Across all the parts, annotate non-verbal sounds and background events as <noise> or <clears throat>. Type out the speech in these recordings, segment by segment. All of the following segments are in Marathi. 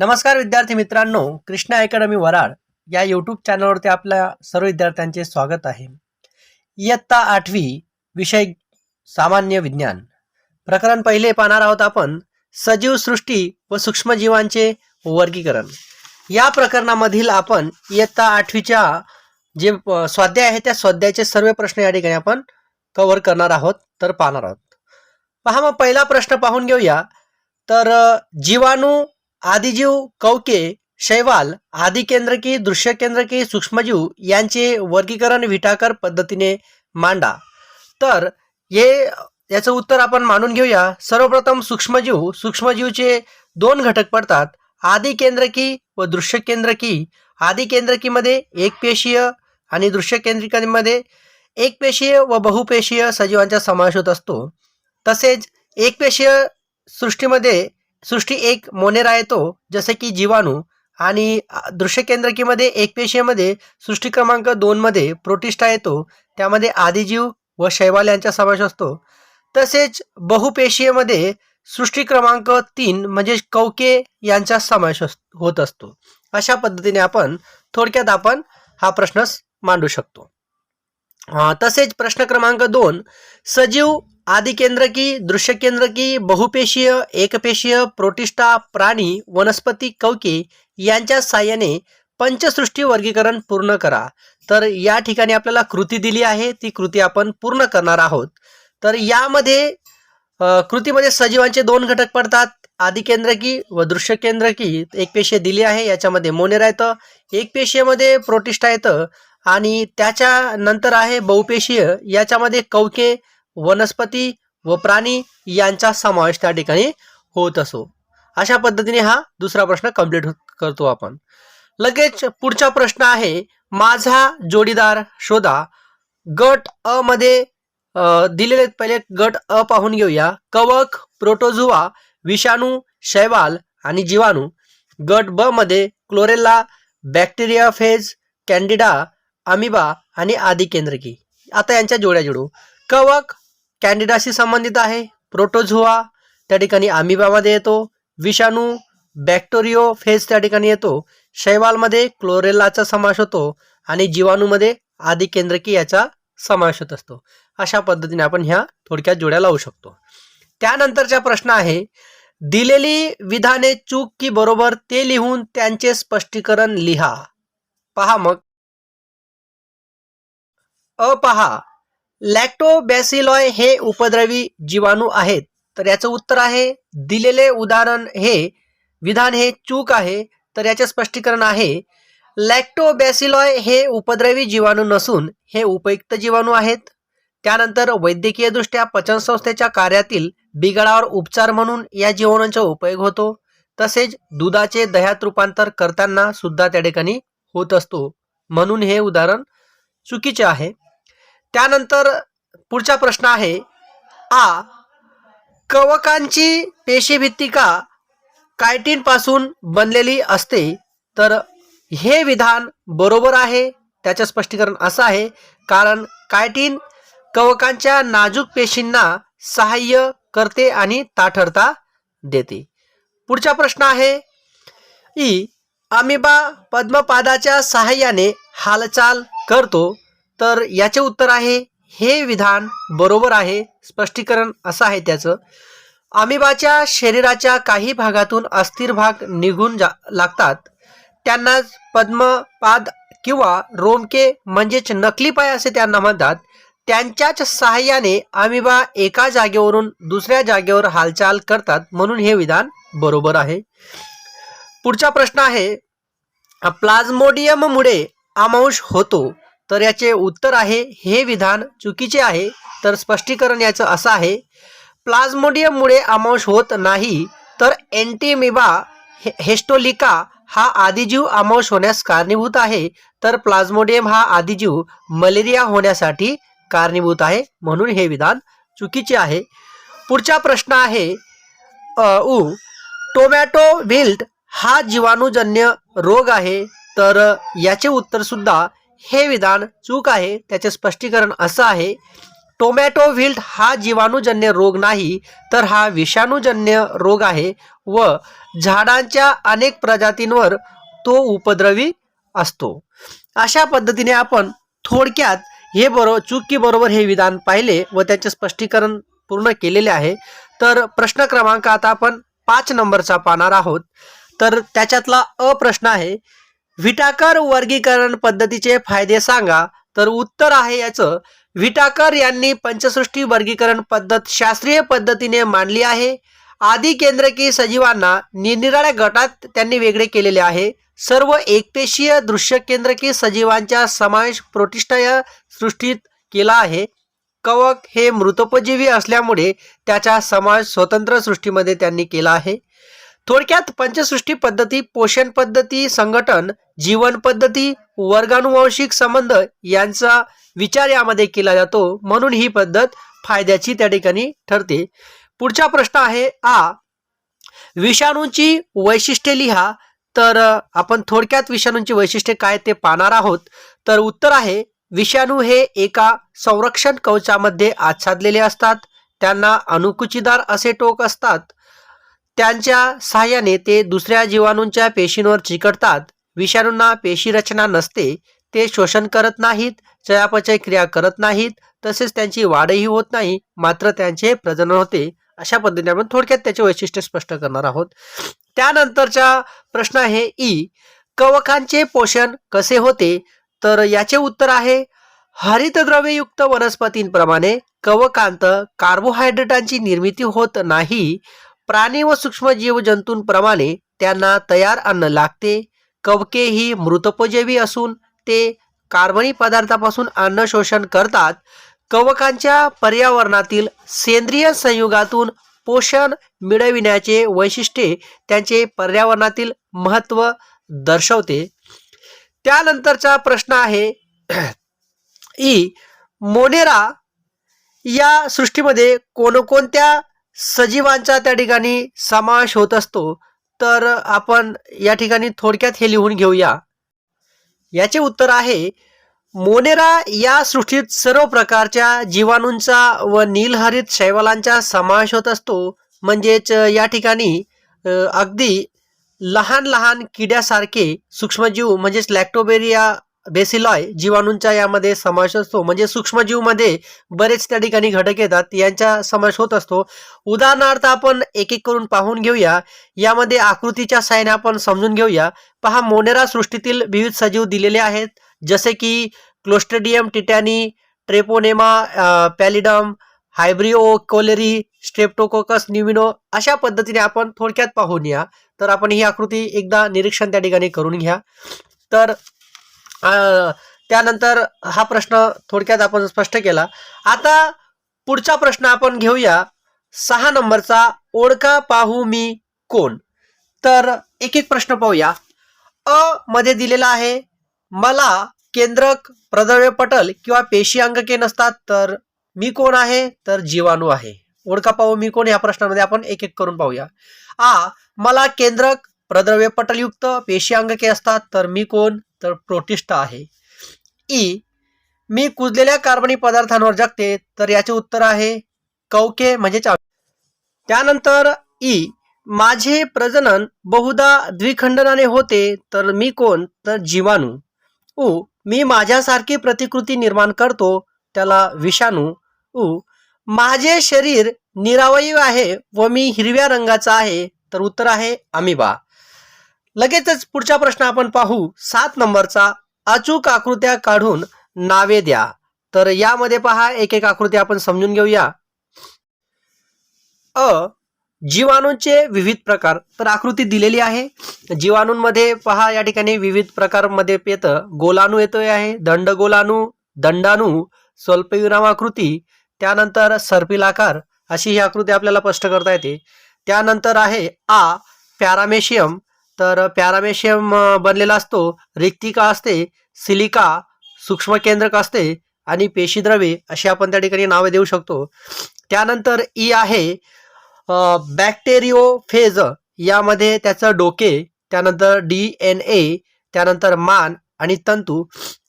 नमस्कार विद्यार्थी मित्रांनो कृष्णा अकॅडमी वराड या यूट्यूब चॅनलवरती आपल्या सर्व विद्यार्थ्यांचे स्वागत आहे. इयत्ता आठवी विषय सामान्य विज्ञान. प्रकरण पहिले पाहणार आहोत आपण सजीव सृष्टी व सूक्ष्मजीवांचे वर्गीकरण. या प्रकरणामधील आपण इयत्ता आठवीच्या जे स्वाध्याय आहे त्या स्वाध्यायाचे सर्व प्रश्न या ठिकाणी आपण कव्हर करणार आहोत तर पाहणार आहोत. पहा मग पहिला प्रश्न पाहून घेऊया. तर जीवाणू आदिजीव कवके शैवाल आदी केंद्रकी दृश्य केंद्रकी सूक्ष्मजीव यांचे वर्गीकरण विटाकर पद्धतीने मांडा. तर हे याचं उत्तर आपण मानून घेऊया. सर्वप्रथम सूक्ष्मजीव सूक्ष्मजीवचे दोन घटक पडतात. आदी केंद्रकी व दृश्य केंद्रकी आदी केंद्रकीमध्ये एक पेशीय आणि दृश्य केंद्रिकांमध्ये एक पेशीय व बहुपेशीय सजीवांचा समावेश होत असतो. तसेच एकपेशीय सृष्टीमध्ये सृष्टी एक मोनेरा येतो जसे की जीवाणू आणि अ, दृश्य केंद्रकीमध्ये एक पेशीमध्ये सृष्टी क्रमांक दोनमध्ये प्रोटिस्टा येतो त्यामध्ये आदिजीव व शैवाल यांचा समावेश असतो. तसेच बहुपेशीयमध्ये सृष्टी क्रमांक तीन म्हणजे कौके यांचा समावेश अस- होत असतो. अशा पद्धतीने आपण थोडक्यात आपण हा प्रश्न मांडू शकतो. तसेच प्रश्न क्रमांक दोन सजीव आदिकेंद्रकी दृश्यकेंद्रकी बहुपेशीय एकपेशीय प्रोटिस्टा प्राणी वनस्पती कवके यांच्या साह्याने पंचसृष्टी वर्गीकरण पूर्ण करा. तर या ठिकाणी आपल्याला कृती दिली आहे. ती कृती आपण पूर्ण करणार आहोत. तर यामध्ये कृतीमध्ये सजीवांचे दोन घटक पडतात. आदिकेंद्रकी व दृश्यकेंद्रकी एकपेशीय एक पेशीय दिली आहे. याच्यामध्ये मोनेरा येतं एक पेशीयमध्ये प्रोटिस्टा येतं. आणि त्याच्या नंतर आहे बहुपेशीय. याच्यामध्ये कवके वनस्पती व प्राणी यांचा समावेश त्या ठिकाणी होत असो. अशा पद्धतीने हा दुसरा प्रश्न कंप्लीट करतो आपण. लगेच पुढचा प्रश्न आहे माझा जोडीदार शोधा. गट अ मध्ये दिलेले पहिले गट अ पाहून घेऊया. कवक प्रोटोझुआ विषाणू शैवाल आणि जीवाणू. गट ब मध्ये chlorella bacteria phage candida amoeba आणि आदी केंद्रकी. आता यांच्या जोड्या जोडू. कवक कॅन्डिडाशी संबंधित आहे. प्रोटोझोआ त्या ठिकाणी आमिबामध्ये येतो. विषाणू बॅक्टोरिओ फेज त्या ठिकाणी येतो. शैवालमध्ये क्लोरेलाचा समावेश होतो आणि जीवाणूमध्ये आदी केंद्रकी याचा समावेश होत असतो. अशा पद्धतीने आपण ह्या थोडक्यात जोड्या लावू शकतो. त्यानंतरचा प्रश्न आहे दिलेली विधाने चूक की बरोबर ते लिहून त्यांचे स्पष्टीकरण लिहा. पहा मग. अ पहा लॅक्टोबॅसिलॉय हे उपद्रवी जीवाणू आहेत. तर याचं उत्तर आहे दिलेले उदाहरण हे विधान हे चूक आहे. तर याचे स्पष्टीकरण आहे लॅक्टोबॅसिलॉय हे उपद्रवी जीवाणू नसून हे उपयुक्त जीवाणू आहेत. त्यानंतर वैद्यकीयदृष्ट्या पचनसंस्थेच्या कार्यातील बिघाडावर उपचार म्हणून या जीवाणूंचा उपयोग होतो. तसेच दुधाचे दह्यात रूपांतर करताना सुद्धा त्या ठिकाणी होत असतो. म्हणून हे उदाहरण चुकीचे आहे. त्यानंतर पुढचा प्रश्न आहे आ कवकांची पेशीभित्तिका कायटीनपासून बनलेली असते? तर हे विधान बरोबर आहे त्याचं स्पष्टीकरण असं आहे कारण कायटीन कवकांच्या नाजूक पेशींना सहाय्य करते आणि ताठरता देते. पुढचा प्रश्न आहे ई अमिबा पद्मपादाच्या सहाय्याने हालचाल करतो तर याचे उत्तर आहे हे विधान बरोबर आहे स्पष्टीकरण असं आहे त्याचं. अमिबाच्या शरीराच्या काही भागातून अस्थिर भाग निघून जा लागतात. त्यांना पद्मपाद किंवा रोमके म्हणजेच नकली पाय असे त्यांना म्हणतात. त्यांच्याच सहाय्याने अमिबा एका जागेवरून दुसऱ्या जागेवर हालचाल करतात म्हणून हे विधान बरोबर आहे. पुढचा प्रश्न आहे प्लाझ्मोडियममुळे अमांश होतो. तर याचे उत्तर आहे हे विधान चुकीचे आहे. तर स्पष्टीकरण याचं असं आहे प्लाझ्मोडियममुळे अमांश होत नाही तर एंटीमिबा हे हेस्टोलिका हा आदिजीव अमांश होण्यास कारणीभूत आहे. तर प्लाझ्मोडियम हा आदिजीव मलेरिया होण्यासाठी कारणीभूत आहे. म्हणून हे विधान चुकीचे आहे. पुढचा प्रश्न आहे उ टोमॅटो विल्ट हा जीवाणूजन्य रोग आहे. तर याचे उत्तर सुद्धा हे विधान चूक आहे त्याचे स्पष्टीकरण असं आहे टोमॅटो व्हिल्ट हा जीवाणूजन्य रोग नाही तर हा विषाणूजन्य रोग आहे व झाडांच्या अनेक प्रजातींवर तो उपद्रवी असतो. अशा पद्धतीने आपण थोडक्यात हे बरोबर चुकी बरोबर हे विधान पाहिले व त्याचे स्पष्टीकरण पूर्ण केलेले आहे. तर प्रश्न क्रमांक आता आपण पाच नंबरचा पाहणार आहोत. तर त्याच्यातला अ प्रश्न आहे विटाकर वर्गीकरण पद्धतीचे फायदे सांगा तर उत्तर आहे याचं. विटाकर यांनी पंचसृष्टी वर्गीकरण पद्धत शास्त्रीय पद्धतीने मांडली आहे. आदी केंद्रकी सजीवांना निरनिराळ्या गटात त्यांनी वेगळे केलेले आहे. सर्व एकपेशीय दृश्य केंद्रकी सजीवांचा समावेश प्रोटिष्ठय सृष्टीत केला आहे. कवक हे मृतोपजीवी असल्यामुळे त्याचा समावेश स्वतंत्र सृष्टीमध्ये त्यांनी केला आहे. थोडक्यात पंचसृष्टी पद्धती पोषण पद्धती संघटन जीवन पद्धती वर्गानुवंशिक संबंध यांचा विचार यामध्ये केला जातो. म्हणून ही पद्धत फायद्याची त्या ठिकाणी ठरते. पुढचा प्रश्न आहे आ. विषाणूंची वैशिष्ट्ये लिहा. तर आपण थोडक्यात विषाणूंची वैशिष्ट्ये काय ते पाहणार आहोत. तर उत्तर आहे विषाणू हे एका संरक्षण कवचामध्ये आच्छादलेले असतात. त्यांना अनुकुचीदार असे टोक असतात. त्यांच्या सहाय्याने ते दुसऱ्या जीवाणूंच्या पेशींवर चिकटतात. विषाणूंना पेशी रचना नसते ते शोषण करत नाहीत चयापचय क्रिया करत नाहीत तसेच त्यांची वाढही होत नाही मात्र त्यांचे प्रजनन होते. अशा पद्धतीने आपण थोडक्यात त्याचे वैशिष्ट्य स्पष्ट करणार आहोत. त्यानंतरचा प्रश्न आहे ई. कवकांचे पोषण कसे होते? तर याचे उत्तर आहे हरितद्रव्ययुक्त वनस्पतींप्रमाणे कवकांत कार्बोहायड्रेटांची निर्मिती होत नाही प्राणी व सूक्ष्मजीव जंतूंप्रमाणे त्यांना तयार अन्न लागते. कवके ही मृतोपजीवी असून ते कार्बनी पदार्थापासून अन्न शोषण करतात. कवकांच्या पर्यावरणातील सेंद्रिय संयुगातून पोषण मिळविण्याचे वैशिष्ट्ये त्यांचे पर्यावरणातील महत्त्व दर्शवते. त्यानंतरचा प्रश्न आहे <clears throat> ई मोनेरा या सृष्टीमध्ये कोणकोणत्या सजीवांचा त्या ठिकाणी समावेश होत असतो. तर आपण या ठिकाणी थोडक्यात हे लिहून घेऊया. याचे उत्तर आहे मोनेरा या सृष्टीत सर्व प्रकारच्या जीवाणूंचा व नीलहरित शैवालांचा समावेश होत असतो. म्हणजेच या ठिकाणी अगदी लहान लहान किड्यासारखे सूक्ष्मजीव म्हणजेच लॅक्टोबेरिया बेसिलॉय जीवाणूंचा यामध्ये समावेश असतो. म्हणजे सूक्ष्मजीवमध्ये बरेच त्या ठिकाणी घटक येतात. यांचा समावेश होत असतो. उदाहरणार्थ आपण एक एक करून पाहून घेऊया. यामध्ये आकृतीच्या साहाय्याने आपण समजून घेऊया. पहा मोनेरा सृष्टीतील विविध सजीव दिलेले आहेत. जसे की Clostridium tetani Treponema pallidum Vibrio cholerae Streptococcus pneumoniae अशा पद्धतीने आपण थोडक्यात पाहून या. तर आपण ही आकृती एकदा निरीक्षण त्या ठिकाणी करून घ्या. तर त्यानंतर हा प्रश्न थोडक्यात आपण स्पष्ट केला. आता पुढचा प्रश्न आपण घेऊया. सहा नंबरचा ओळखा पाहू मी कोण? तर एक एक प्रश्न पाहूया. अ मध्ये दिलेला आहे मला केंद्रक प्रद्रव्य पटल किंवा पेशी अंगके नसतात तर मी कोण आहे? तर जीवाणू आहे. ओळखा पाहू मी कोण? या प्रश्नामध्ये आपण एक एक करून पाहूया. आ मला केंद्रक प्रद्रव्य पटलयुक्त पेशी अंगके असतात तर मी कोण? तर प्रोटिस्टा आहे. ई. मी कुजलेल्या कार्बनी पदार्थांवर जगते तर याचे उत्तर आहे कवके म्हणजेच त्यानंतर ई. माझे प्रजनन बहुधा द्विखंडनाने होते तर मी कोण? तर जीवाणू. उ. मी माझ्यासारखी प्रतिकृती निर्माण करतो त्याला विषाणू. उ. माझे शरीर निरावयव आहे व मी हिरव्या रंगाचा आहे तर उत्तर आहे अमिबा. लगेचच पुढचा प्रश्न आपण पाहू. सात नंबरचा अचूक आकृत्या काढून नावे द्या. तर यामध्ये पहा एक एक आकृती आपण समजून घेऊया. अ जीवाणूंचे विविध प्रकार. तर आकृती दिलेली आहे. जीवाणूंमध्ये पहा या ठिकाणी विविध प्रकारमध्ये येतं गोलाणू येतोय आहे. दंड गोलाणू दंडाणू स्वल्पविराम आकृती त्यानंतर सर्पिल आकार अशी ही आकृती आपल्याला स्पष्ट करता येते. त्यानंतर आहे आ पॅरामेशियम तर पॅरामेशियम बनलेला असतो. रिक्तिका असते सिलिका सूक्ष्मकेंद्रक असते आणि पेशीद्रव्ये अशी आपण त्या ठिकाणी नावे देऊ शकतो. त्यानंतर ई आहे बॅक्टेरिओ फेज यामध्ये त्याचं डोके त्यानंतर डी एन ए त्यानंतर मान आणि तंतू.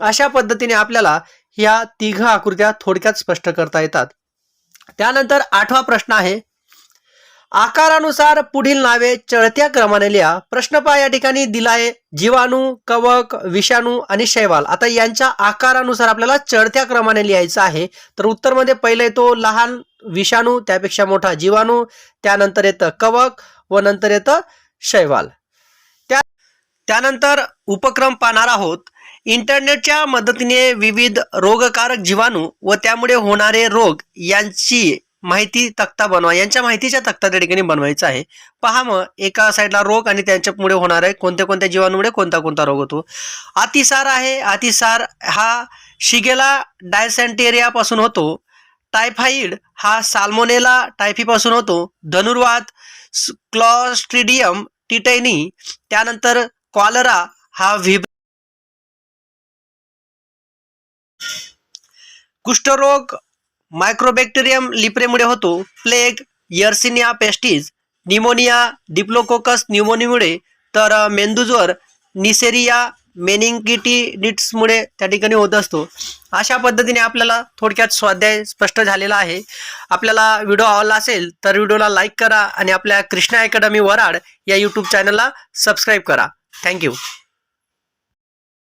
अशा पद्धतीने आपल्याला ह्या तिघ आकृत्या थोडक्यात स्पष्ट करता येतात. त्यानंतर आठवा प्रश्न आहे आकारानुसार पुढील नावे चढत्या क्रमाने लिहा. प्रश्न पहा या ठिकाणी दिलाय जीवाणू कवक विषाणू आणि शैवाल. आता यांच्या आकारानुसार आपल्याला चढत्या क्रमाने लिहायचं आहे. तर उत्तरमध्ये पहिले येतो लहान विषाणू त्यापेक्षा मोठा जीवाणू त्यानंतर येतं कवक व नंतर येतं शैवाल. त्या त्यानंतर उपक्रम पाहणार आहोत. इंटरनेटच्या मदतीने विविध रोगकारक जीवाणू व त्यामुळे होणारे रोग यांची माहिती तक्ता बनवा. यांच्या माहितीच्या तक्ता त्या ठिकाणी बनवायचा आहे. पहा मग एका साईडला रोग आणि त्यांच्यामुळे होणारे कोणत्या कोणत्या जीवांमुळे कोणता कोणता रोग होतो? अतिसार आहे. अतिसार हा शिगेला डायसेंटेरियापासून होतो. टायफाईड हा साल्मोनेला टायफीपासून होतो. धनुर्वात क्लॉस्ट्रिडियम टिटैनी त्यानंतर कॉलरा हा व्हिब कुष्ठरोग मायक्रोबॅक्टेरियम लिप्रेमुळे होतो. Plague yersinia pestis pneumonia diplococcus न्युमोनियामुळे तर मेंदूजवर मेंदूज्वर निसेरिया मेनिंगिटिनिट्समुळे त्या ठिकाणी होत असतो. अशा पद्धतीने आपल्याला थोडक्यात स्वाध्याय स्पष्ट झालेला आहे. आपल्याला व्हिडिओ आवडला असेल तर व्हिडिओला लाईक करा आणि आपल्या कृष्णा अकॅडमी वराड या यूट्यूब चॅनलला सबस्क्राईब करा. थँक्यू